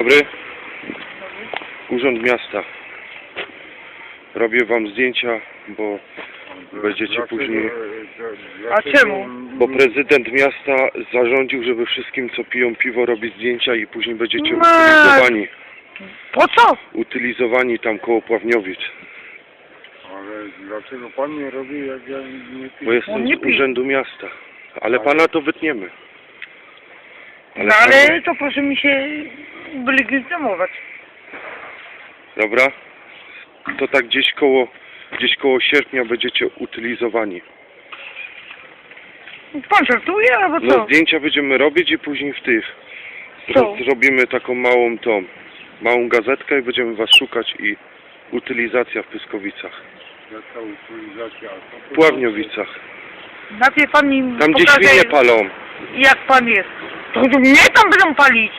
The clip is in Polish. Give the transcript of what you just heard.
Dobry. Urząd Miasta. Robię wam zdjęcia, bo Będziecie później- e, A czemu? Bo prezydent miasta zarządził, żeby wszystkim, co piją piwo, robić zdjęcia i później będziecie Nie. utylizowani. Po co? Utylizowani tam koło Pławniowic. Ale dlaczego pan nie robi, jak ja nie Bo piję? jestem nie z pije. urzędu miasta. Ale pana to wytniemy. No pan- ale to proszę mi się wylegitymować. Dobra? To tak gdzieś koło, gdzieś koło sierpnia będziecie utylizowani. Pan żartuje albo No co? zdjęcia będziemy robić i później w tych. Co? Zro- Zrobimy taką małą tą, małą gazetkę i będziemy was szukać i utylizacja w Pyskowicach. Jaka utylizacja? W to Pławnowicach. Najpierw pan mi Tam gdzie pokaże, świnie palą. jak pan jest. To mnie tam będą palić.